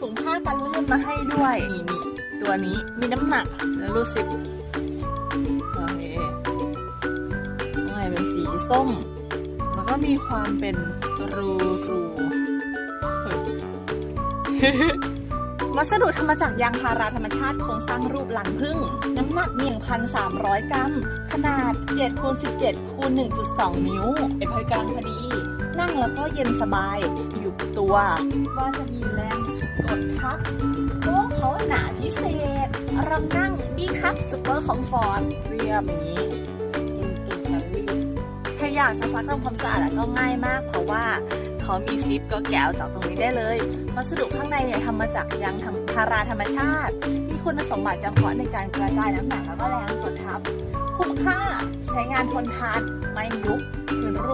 ถุงผ้ากันลื่นมาให้ด้วย นี่นี่ตัวนี้มีน้ำหนักแล้วรู้สึกโอเคข้างในเป็นสีส้ม แล้วก็มีความเป็นรูรูเฮ้ยวัสดุทำมาจากยางพาราธรรมชาติโครงสร้างรูปหลังพึ่ง น้ำหนัก 1,300 กรัม ขนาด7คูณ17คูณ1.2 นิ้วเป็นพอดีกำลังพอดี นั่งแล้วก็เย็นสบายอยู่ตัว ว่าจะมีแรง กดทับโต๊ะเขาหนาพิเศษเรานั่งดีครับซูเปอร์คอมฟอร์ตเรียบอย่างนี้ตึงๆกันลื่นถ้าอยากจะซักทำความสะอาดก็ง่ายมาก เพราะว่าเขามีซิปก็แกะออกจากตรงนี้ได้เลยวัสดุข้างในเนี่ยทำมาจากยางธรรมพาราธรรมชาติ มีคุณสมบัติจำเพาะในการกระจายน้ำหนักแล้วก็แรงกดทับ คุ้มค่าใช้งานทนทานไม่ยุบคืนรูป